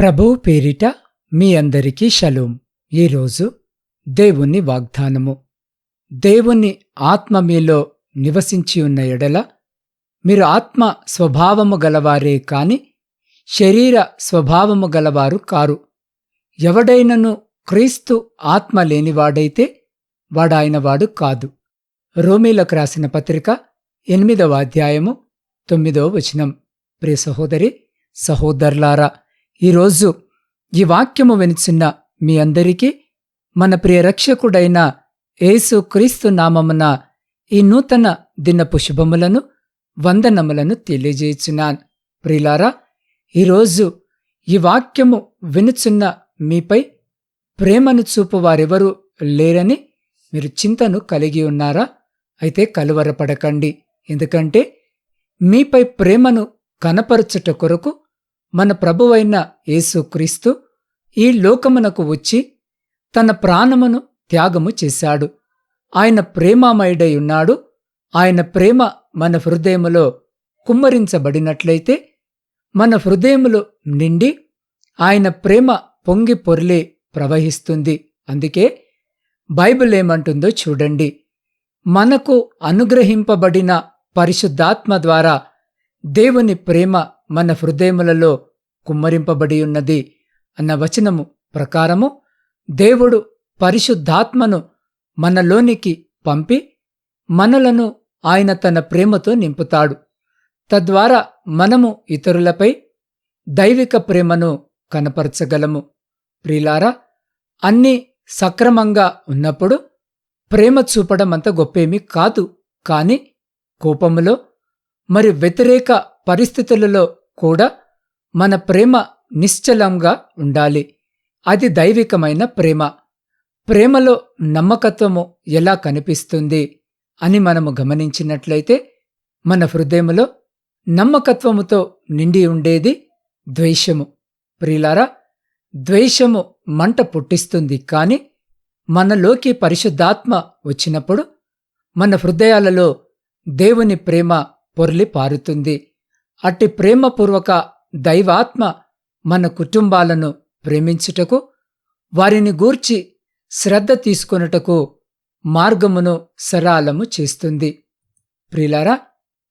ప్రభువు పేరిట మీ అందరికీ షలోం. ఈరోజు దేవుని వాగ్దానము. దేవుని ఆత్మ మీలో నివసించి ఉన్న ఎడల మీరు ఆత్మ స్వభావము గలవారే కాని శరీర స్వభావము గలవారు కారు. ఎవడైనను క్రీస్తు ఆత్మ లేనివాడైతే వాడాయనవాడు కాదు. రోమీలకు రాసిన పత్రిక ఎనిమిదవ అధ్యాయము తొమ్మిదవ వచనం. ప్రియ సహోదరి సహోదరులారా ఈరోజు ఈ వాక్యము వినిచిన్న మీ అందరికీ మన ప్రియ రక్షకుడైన యేసు క్రీస్తు నామమున ఈ నూతన దినపు శుభములను వందనములను తెలియజేయుచున్నాను. ప్రియులారా ఈరోజు ఈ వాక్యము వినుచున్న మీపై ప్రేమను చూపు వారెవరూ లేరని మీరు చింతను కలిగి ఉన్నారా? అయితే కలువరపడకండి. ఎందుకంటే మీపై ప్రేమను కనపరచుట కొరకు మన ప్రభువైన యేసుక్రీస్తు ఈ లోకమునకు వచ్చి తన ప్రాణమును త్యాగము చేశాడు. ఆయన ప్రేమామయుడై ఉన్నాడు. ఆయన ప్రేమ మన హృదయములో కుమ్మరించబడినట్లయితే మన హృదయములు నిండి ఆయన ప్రేమ పొంగి పొర్లి ప్రవహిస్తుంది. అందుకే బైబిల్ ఏమంటుందో చూడండి. మనకు అనుగ్రహింపబడిన పరిశుద్ధాత్మ ద్వారా దేవుని ప్రేమ మన హృదయములలో కుమ్మరింపబడి ఉన్నది అన్న వచనము ప్రకారము దేవుడు పరిశుద్ధాత్మను మనలోనికి పంపి మనలను ఆయన తన ప్రేమతో నింపుతాడు. తద్వారా మనము ఇతరులపై దైవిక ప్రేమను కనపరచగలము. ప్రిలారా అన్నీ సక్రమంగా ఉన్నప్పుడు ప్రేమ చూపడం అంత గొప్పేమీ కాదు కాని కోపములో మరి వ్యతిరేక పరిస్థితులలో కూడా మన ప్రేమ నిశ్చలంగా ఉండాలి. అది దైవికమైన ప్రేమ. ప్రేమలో నమ్మకత్వము ఎలా కనిపిస్తుంది అని మనము గమనించినట్లయితే మన హృదయములో నమ్మకత్వముతో నిండి ఉండేది ద్వేషము. ప్రియులారా ద్వేషము మంట పుట్టిస్తుంది కాని మనలోకి పరిశుద్ధాత్మ వచ్చినప్పుడు మన హృదయాలలో దేవుని ప్రేమ పొర్లి పారుతుంది. అట్టి ప్రేమపూర్వక దైవాత్మ మన కుటుంబాలను ప్రేమించుటకు వారిని గూర్చి శ్రద్ధ తీసుకొనుటకు మార్గమును సరాలము చేస్తుంది. ప్రిలారా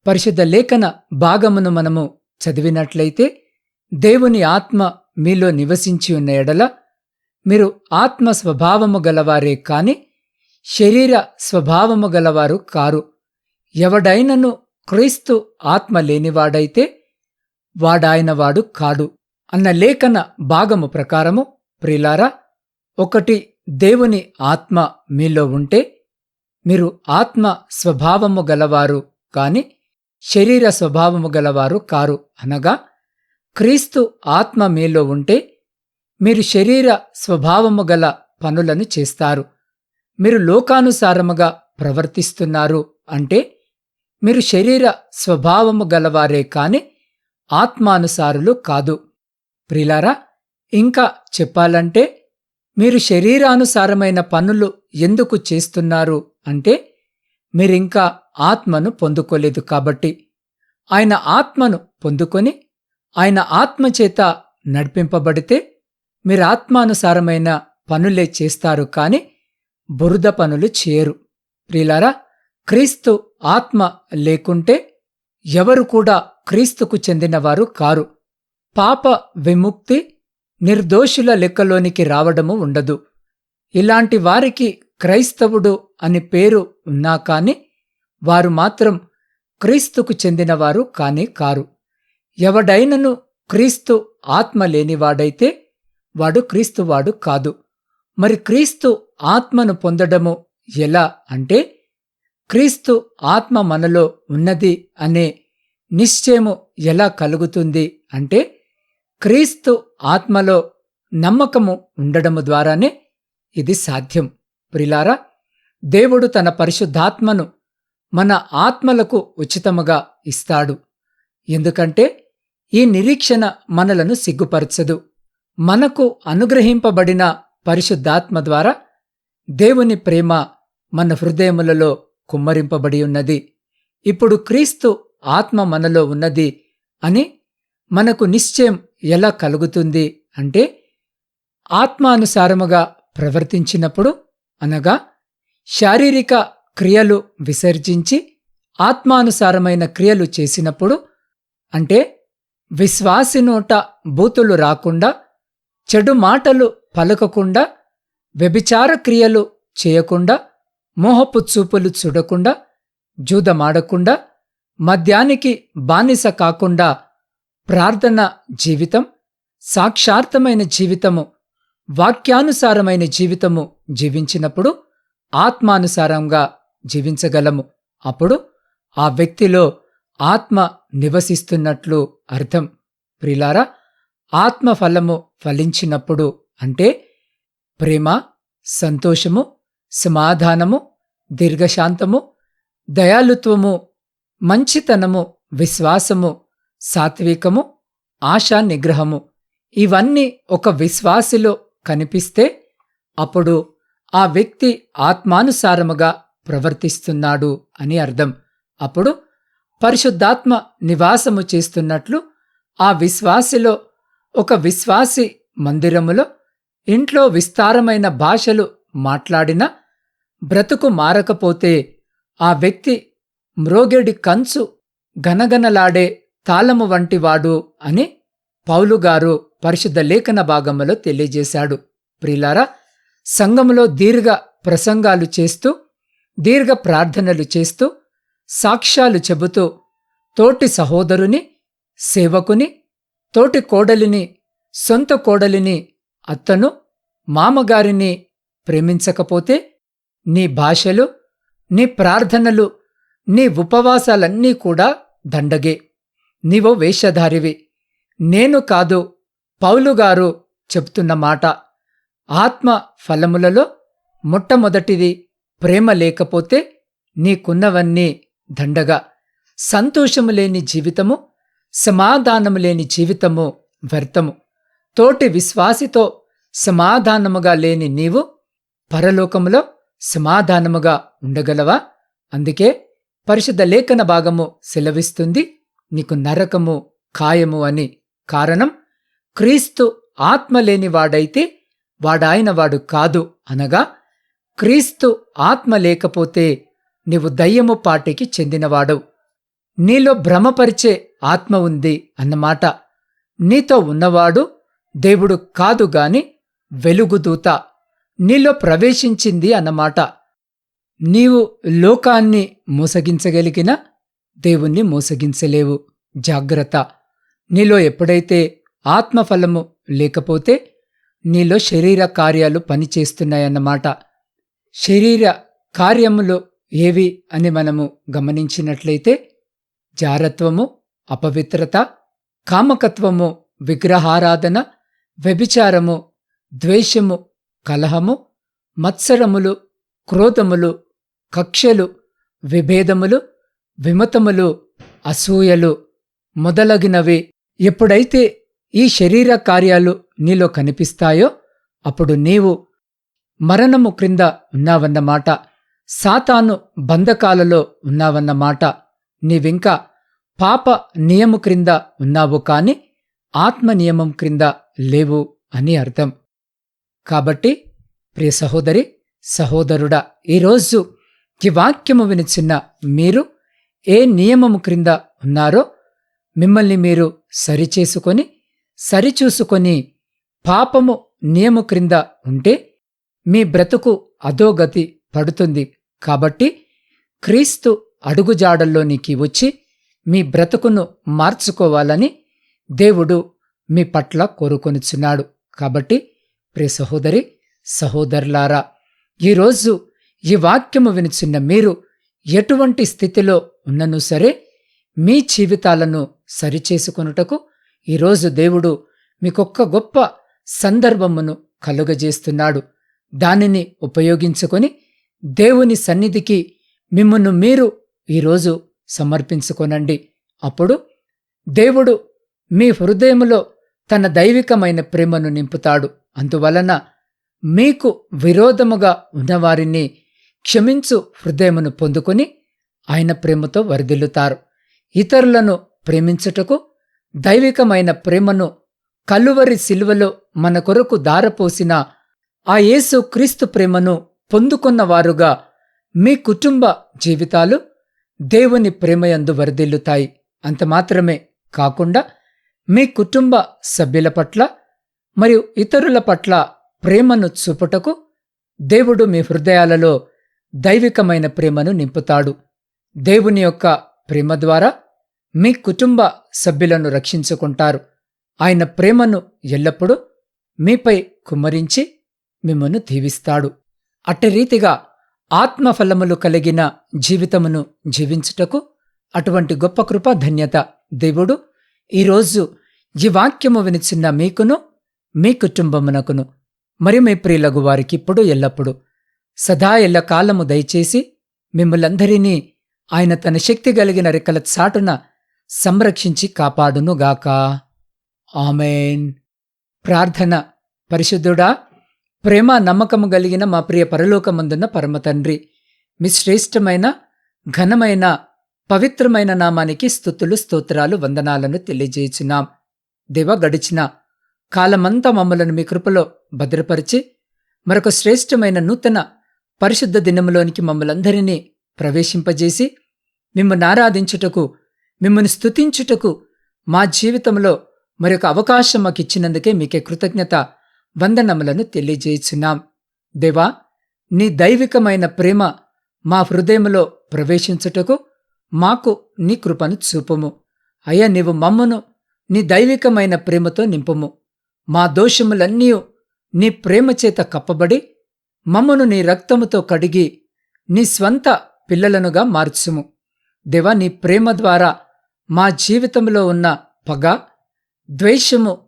పరిశుద్ధ లేఖన భాగమును మనము చదివినట్లయితే దేవుని ఆత్మ మీలో నివసించి ఉన్న ఎడల మీరు ఆత్మ స్వభావము గలవారే కాని శరీర స్వభావము గలవారు కారు. ఎవడైనను క్రీస్తు ఆత్మ లేనివాడైతే వాడాయనవాడు కాడు అన్న లేఖన భాగము ప్రకారము ప్రిలారా ఒకటి దేవుని ఆత్మ మీలో ఉంటే మీరు ఆత్మ స్వభావము గలవారు కాని శరీర స్వభావము గలవారు కారు అనగా క్రీస్తు ఆత్మ మీలో ఉంటే మీరు శరీర స్వభావము గల పనులను చేస్తారు. మీరు లోకానుసారముగా ప్రవర్తిస్తున్నారు అంటే మీరు శరీర స్వభావము గలవారే కాని ఆత్మానుసారులు కాదు. ప్రిలారా ఇంకా చెప్పాలంటే మీరు శరీరానుసారమైన పనులు ఎందుకు చేస్తున్నారు అంటే మీరింకా ఆత్మను పొందుకోలేదు కాబట్టి. ఆయన ఆత్మను పొందుకొని ఆయన ఆత్మచేత నడిపింపబడితే మీరు ఆత్మానుసారమైన పనులే చేస్తారు కాని బురద పనులు చేయరు. ప్రియులారా క్రీస్తు ఆత్మ లేకుంటే ఎవరు కూడా క్రీస్తుకు చెందినవారు కారు. పాప విముక్తి నిర్దోషుల లెక్కలోనికి రావడము ఉండదు. ఇలాంటి వారికి క్రైస్తవుడు అని పేరు ఉన్నా కాని వారు మాత్రం క్రీస్తుకు చెందినవారు కానే కారు. ఎవడైనను క్రీస్తు ఆత్మ లేనివాడైతే వాడు క్రీస్తువాడు కాదు. మరి క్రీస్తు ఆత్మను పొందడము ఎలా అంటే క్రీస్తు ఆత్మ మనలో ఉన్నది అనే నిశ్చయము ఎలా కలుగుతుంది అంటే క్రీస్తు ఆత్మలో నమ్మకము ఉండడము ద్వారానే ఇది సాధ్యం. ప్రిలారా దేవుడు తన పరిశుద్ధాత్మను మన ఆత్మలకు ఉచితముగా ఇస్తాడు. ఎందుకంటే ఈ నిరీక్షణ మనలను సిగ్గుపరచదు. మనకు అనుగ్రహింపబడిన పరిశుద్ధాత్మ ద్వారా దేవుని ప్రేమ మన హృదయములలో కుమ్మరింపబడి ఉన్నది. ఇప్పుడు క్రీస్తు ఆత్మ మనలో ఉన్నది అని మనకు నిశ్చయం ఎలా కలుగుతుంది అంటే ఆత్మానుసారముగా ప్రవర్తించినప్పుడు అనగా శారీరక క్రియలు విసర్జించి ఆత్మానుసారమైన క్రియలు చేసినప్పుడు అంటే విశ్వాసి నోట బూతులు రాకుండా చెడు మాటలు పలకకుండా వ్యభిచార క్రియలు చేయకుండా మోహపు చూపులు చూడకుండా జూదమాడకుండా మద్యానికి బానిస కాకుండా ప్రార్థన జీవితం సాక్షార్థమైన జీవితము వాక్యానుసారమైన జీవితము జీవించినప్పుడు ఆత్మానుసారంగా జీవించగలము. అప్పుడు ఆ వ్యక్తిలో ఆత్మ నివసిస్తున్నట్లు అర్థం. ప్రిలారా ఆత్మఫలము ఫలించినప్పుడు అంటే ప్రేమ సంతోషము సమాధానము దీర్ఘశాంతము దయాలుత్వము మంచితనము విశ్వాసము సాత్వికము ఆశా నిగ్రహము. ఇవన్నీ ఒక విశ్వాసిలో కనిపిస్తే అప్పుడు ఆ వ్యక్తి ఆత్మానుసారముగా ప్రవర్తిస్తున్నాడు అని అర్థం. అప్పుడు పరిశుద్ధాత్మ నివాసము చేస్తున్నట్లు ఆ విశ్వాసిలో ఒక విశ్వాసి మందిరములో ఇంట్లో విస్తారమైన భాషలు మాట్లాడినా బ్రతుకు మారకపోతే ఆ వ్యక్తి మ్రోగెడి కంచు గనగనలాడే తాళము వంటివాడు అని పౌలుగారు పరిశుద్ధ లేఖన భాగములో తెలియజేశాడు. ప్రిలారా సంఘములో దీర్ఘ ప్రసంగాలు చేస్తూ దీర్ఘ ప్రార్థనలు చేస్తూ సాక్ష్యాలు చెబుతూ తోటి సహోదరుని సేవకుని తోటి కోడలిని సొంత కోడలిని అత్తను మామగారిని ప్రేమించకపోతే నీ భాషలు నీ ప్రార్థనలు నీ ఉపవాసాలన్నీ కూడా దండగే. నీవో వేషధారివి. నేను కాదు పౌలుగారు చెప్తున్న మాట. ఆత్మ ఫలములలో మొట్టమొదటిది ప్రేమ లేకపోతే నీకున్నవన్నీ దండగా. సంతోషము లేని జీవితము సమాధానము లేని జీవితము వ్యర్థము. తోటి విశ్వాసితో సమాధానముగా లేని నీవు పరలోకములో సమాధానముగా ఉండగలవా? అందుకే పరిశుద్ధ లేఖన భాగము సెలవిస్తుంది నీకు నరకము ఖాయము అని. కారణం క్రీస్తు ఆత్మ లేనివాడైతే వాడాయన వాడు కాదు అనగా క్రీస్తు ఆత్మ లేకపోతే నీవు దయ్యము పాటికి చెందినవాడవు నీలో భ్రమపరిచే ఆత్మ ఉంది అన్నమాట. నీతో ఉన్నవాడు దేవుడు కాదు గాని వెలుగుదూత. నీలో ప్రవేశించింది అన్నమాట. నీవు లోకాన్ని మోసగించగలిగినా దేవుణ్ణి మోసగించలేవు. జాగ్రత్త. నీలో ఎప్పుడైతే ఆత్మఫలము లేకపోతే నీలో శరీర కార్యాలు పనిచేస్తున్నాయన్నమాట శరీర కార్యములు ఏవి అని మనము గమనించినట్లయితే జారత్వము అపవిత్రత కామకత్వము విగ్రహారాధన వ్యభిచారము ద్వేషము కలహము మత్సరములు క్రోధములు కక్షలు విభేదములు విమతములు అసూయలు మొదలగినవి. ఎప్పుడైతే ఈ శరీర కార్యాలు నీలో కనిపిస్తాయో అప్పుడు నీవు మరణము క్రింద ఉన్నావన్నమాట సాతాను బంధకాలలో ఉన్నావన్నమాట నీవింకా పాప నియము క్రింద ఉన్నావు కాని ఆత్మ నియమం క్రింద లేవు అని అర్థం. కాబట్టి ప్రియ సహోదరి సహోదరుడా ఈరోజు ఈ వాక్యము వినిచిన్న మీరు ఏ నియమము క్రింద ఉన్నారో మిమ్మల్ని మీరు సరిచేసుకొని సరిచూసుకొని పాపము నియము క్రింద ఉంటే మీ బ్రతుకు అధోగతి పడుతుంది. కాబట్టి క్రీస్తు అడుగుజాడల్లోనికి వచ్చి మీ బ్రతుకును మార్చుకోవాలని దేవుడు మీ పట్ల కోరుకొనిచున్నాడు. కాబట్టి ప్రియ సహోదరి సహోదరులారా ఈరోజు ఈ వాక్యము వినిచిన్న మీరు ఎటువంటి స్థితిలో ఉన్నను సరే మీ జీవితాలను సరిచేసుకొనుటకు ఈరోజు దేవుడు మీకొక్క గొప్ప సందర్భమును కలుగజేస్తున్నాడు. దానిని ఉపయోగించుకొని దేవుని సన్నిధికి మిమ్మల్ని మీరు ఈరోజు సమర్పించుకొనండి. అప్పుడు దేవుడు మీ హృదయములో తన దైవికమైన ప్రేమను నింపుతాడు. అందువలన మీకు విరోధముగా ఉన్నవారిని క్షమించు హృదయమును పొందుకొని ఆయన ప్రేమతో వరదిల్లుతారు. ఇతరులను ప్రేమించుటకు దైవికమైన ప్రేమను కలువరి శిలువలో మన కొరకు దారపోసిన ఆ యేసు క్రీస్తు ప్రేమను పొందుకున్నవారుగా మీ కుటుంబ జీవితాలు దేవుని ప్రేమయందు వరదిల్లుతాయి. అంత మాత్రమే కాకుండా మీ కుటుంబ సభ్యుల పట్ల మరియు ఇతరుల పట్ల ప్రేమను చూపుటకు దేవుడు మీ హృదయాలలో దైవికమైన ప్రేమను నింపుతాడు. దేవుని యొక్క ప్రేమ ద్వారా మీ కుటుంబ సభ్యులను రక్షించుకుంటారు. ఆయన ప్రేమను ఎల్లప్పుడూ మీపై కుమ్మరించి మిమ్మను దీవిస్తాడు. అట్టి రీతిగా ఆత్మఫలములు కలిగిన జీవితమును జీవించుటకు అటువంటి గొప్ప కృప ధన్యత దేవుడు. ఈరోజు ఈ వాక్యము వినిచిన్న మీకును మీ కుటుంబమునకును మరి మీ ప్రియులగు వారికి ఇప్పుడు ఎల్లప్పుడు సదా ఎల్ల కాలము దయచేసి మిమ్మలందరినీ ఆయన తన శక్తి కలిగిన రెక్కల చాటున సంరక్షించి కాపాడునుగాక. ఆమెన్. ప్రార్థన. పరిశుద్ధుడా ప్రేమ నమ్మకము కలిగిన మా ప్రియ పరలోకమందున్న పరమతండ్రి మీ శ్రేష్టమైన ఘనమైన పవిత్రమైన నామానికి స్థుతులు స్తోత్రాలు వందనాలను తెలియజేయుచున్నాం. దేవ గడిచిన కాలమంతా మమ్మలను మీ కృపలో భద్రపరిచి మరొక శ్రేష్టమైన నూతన పరిశుద్ధ దినములోనికి మమ్మలందరినీ ప్రవేశింపజేసి మిమ్మల్ని ఆరాధించుటకు మిమ్మల్ని స్తుతించుటకు మా జీవితంలో మరొక అవకాశం మాకు ఇచ్చినందుకే మీకే కృతజ్ఞత వందనములను తెలియజేయుచున్నాం దేవా నీ దైవికమైన ప్రేమ మా హృదయంలో ప్రవేశించుటకు మాకు నీ కృపను చూపము. అయ్యా నీవు మమ్మను నీ దైవికమైన ప్రేమతో నింపము. మా దోషములన్నీ నీ ప్రేమచేత కప్పబడి మమ్మను నీ రక్తముతో కడిగి నీ స్వంత పిల్లలనుగా మార్చుము. దేవా నీ ప్రేమ ద్వారా మా జీవితంలో ఉన్న పగ ద్వేషము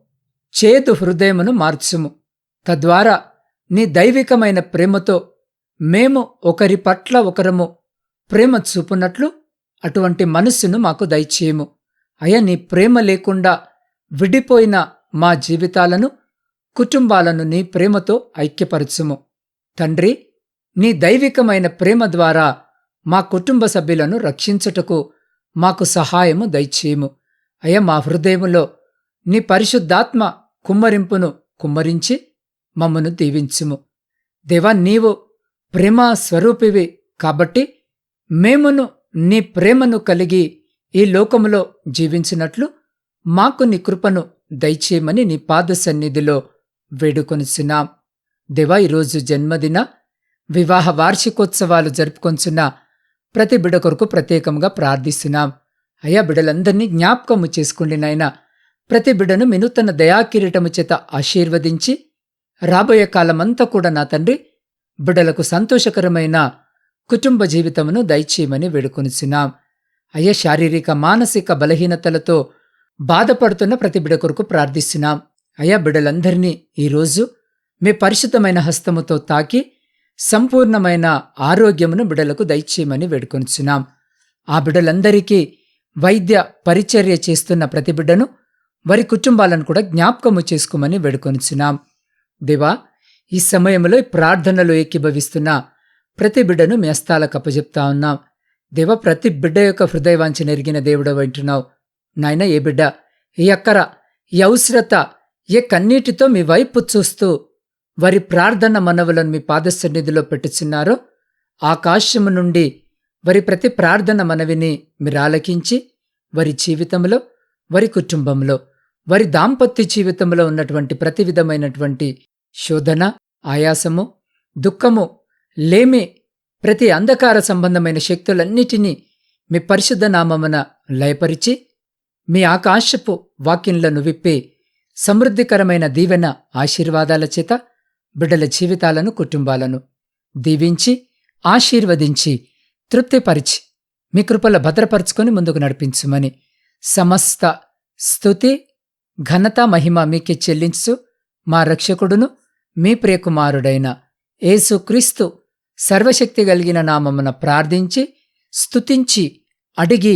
చేదు హృదయమును మార్చుము. తద్వారా నీ దైవికమైన ప్రేమతో మేము ఒకరి పట్ల ఒకరము ప్రేమ చూపునట్లు అటువంటి మనస్సును మాకు దయచేయము. అయ్యా నీ ప్రేమ లేకుండా విడిపోయిన మా జీవితాలను కుటుంబాలను నీ ప్రేమతో ఐక్యపరచుము. తండ్రి నీ దైవికమైన ప్రేమ ద్వారా మా కుటుంబ సభ్యులను రక్షించుటకు మాకు సహాయము దయచేయము. అయ్యా మా హృదయములో నీ పరిశుద్ధాత్మ కుమ్మరింపును కుమ్మరించి మమ్మను దీవించుము. దేవా నీవు ప్రేమ స్వరూపివి కాబట్టి మేమును నీ ప్రేమను కలిగి ఈ లోకములో జీవించినట్లు మాకు నీ కృపను దయచేయమని నీ పాద సన్నిధిలో వేడుకొనిచున్నాం. దేవా ఈరోజు జన్మదిన వివాహ వార్షికోత్సవాలు జరుపుకొంచున్న ప్రతి బిడ కొరకు ప్రత్యేకంగా ప్రార్థిస్తున్నాం. అయ్యా బిడలందరినీ జ్ఞాపకము చేసుకోండి నాయన ప్రతి బిడను తన దయాకిరీటము చేత ఆశీర్వదించి రాబోయే కాలమంతా కూడా నా తండ్రి బిడలకు సంతోషకరమైన కుటుంబ జీవితమును దయచేయమని వేడుకొనిచున్నాం. అయ్యా శారీరక మానసిక బలహీనతలతో బాధపడుతున్న ప్రతి బిడ కొరకు ప్రార్థిస్తున్నాం. అయ్యా బిడలందరినీ ఈరోజు మీ పరిశుద్ధమైన హస్తముతో తాకి సంపూర్ణమైన ఆరోగ్యమును బిడలకు దయచేయమని వేడుకొనిచున్నాం. ఆ బిడలందరికీ వైద్య పరిచర్య చేస్తున్న ప్రతి బిడ్డను వారి కుటుంబాలను కూడా జ్ఞాపకము చేసుకోమని వేడుకొనిచున్నాం. దేవా ఈ సమయంలో ప్రార్థనలో ఎక్కిభవిస్తున్న ప్రతి బిడ్డను మీ హస్తాలకు అప్పజెప్తా ఉన్నాం. దేవ ప్రతి బిడ్డ యొక్క హృదయవాంఛ నెరిగిన దేవుడు వింటున్నావు నాయన ఏ బిడ్డ ఈ అక్కర ఈ అవసరత ఏ కన్నీటితో మీ వైపు చూస్తూ వారి ప్రార్థన మనవులను మీ పాదసన్నిధిలో పెట్టుచున్నారో ఆకాశము నుండి వారి ప్రతి ప్రార్థన మనవిని మీరు ఆలకించి వారి జీవితంలో వారి కుటుంబంలో వారి దాంపత్య జీవితంలో ఉన్నటువంటి ప్రతి విధమైనటువంటి శోధన ఆయాసము దుఃఖము లేమి ప్రతి అంధకార సంబంధమైన శక్తులన్నిటినీ మీ పరిశుద్ధ నామమున లయపరిచి మీ ఆకాశపు వాక్యంలను విప్పి సమృద్ధికరమైన దీవెన ఆశీర్వాదాల చేత బిడ్డల జీవితాలను కుటుంబాలను దీవించి ఆశీర్వదించి తృప్తిపరిచి మీ కృపల భద్రపరుచుకొని ముందుకు నడిపించుమని సమస్త స్థుతి ఘనత మహిమ మీకే చెల్లించు మా రక్షకుడును మీ ప్రియకుమారుడైన యేసుక్రీస్తు సర్వశక్తి కలిగిన నామమున ప్రార్థించి స్తుతించి అడిగి